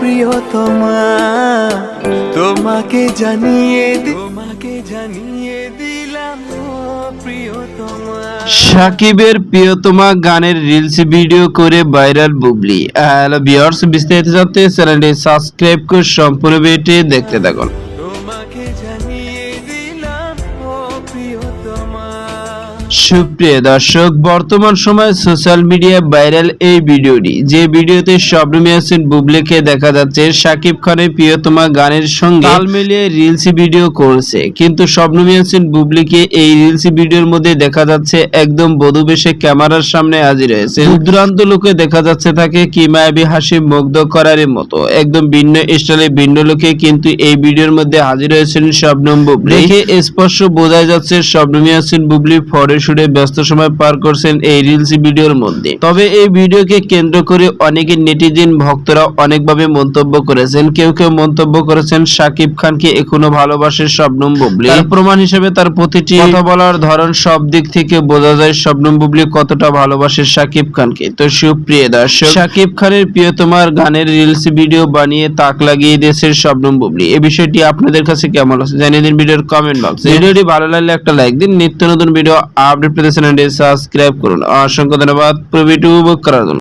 প্রিয়তমা তোমাকে জানিয়ে তোমাকে জানিয়ে দিলাম প্রিয়তমা। সাকিবের প্রিয়তমা গানের রিলস ভিডিও করে ভাইরাল বুবলি। হ্যালো ভিউয়ার্স বিস্তারিত জানতে চ্যানেলটি সাবস্ক্রাইব করে সম্পূর্ণ ভিডিওটি দেখতে থাকুন। তোমাকে জানিয়ে দিলাম ও প্রিয়তমা সুপ্রিয় দর্শক বর্তমান সময়ে সোশ্যাল মিডিয়ায় ভাইরাল এই ভিডিওটি। যে ভিডিওতে শবনম ইয়াসিন বুবলিকে দেখা যাচ্ছে শাকিব খানের প্রিয়তমা গানের সঙ্গে তাল মিলিয়ে রিলস ভিডিও করছে। কিন্তু শবনম ইয়াসিন বুবলিকে এই রিলস ভিডিওর মধ্যে দেখা যাচ্ছে একদম বধূ বেশে ক্যামেরার সামনে হাজির হয়েছে। দুরান্ত লোকে দেখা যাচ্ছে তাকে কি মায়াবী হাসি মুগ্ধ করার মতো। একদম ভিন্ন স্টাইলে ভিন্ন লোকে কিন্তু এই ভিডিওর মধ্যে হাজির হয়েছেন শবনম বুবলি। দেখে স্পষ্ট বোঝা যাচ্ছে শবনম ইয়াসিন বুবলি ফটো শুটে ব্যস্ত সময় পার করছেন এই রিলস ভিডিওর মধ্যে। তবে এই ভিডিওকে কেন্দ্র করে অনেকে নেটিজেন ভক্তরা অনেকভাবে মন্তব্য করেছেন। কেউ কেউ মন্তব্য করেছেন শাকিব খানকে এখনও ভালোবাসে শবনম বুবলি। তার প্রমাণ হিসেবে তার প্রতিটি কথা বলার ধরন সব দিক থেকে বোঝা যায় শবনম বুবলি কতটা ভালোবাসে শাকিব খানকে। তো সুপ্রিয় দর্শক শাকিব খানের প্রিয়তমার গানের রিলস ভিডিও বানিয়ে তাক লাগিয়ে দিয়েছে শবনম বুবলি। এই বিষয়টি আপনাদের কাছে কেমন আছে জানিয়ে দিন ভিডিওর কমেন্ট বক্সে ভিডিওটি ভালো লাগলে একটা লাইক দিন। নিত্য নতুন ভিডিও আপডেট পেতে চ্যানেলটি সাবস্ক্রাইব করুন। অসংখ্য ধন্যবাদ। প্রভিটু করার জন্য।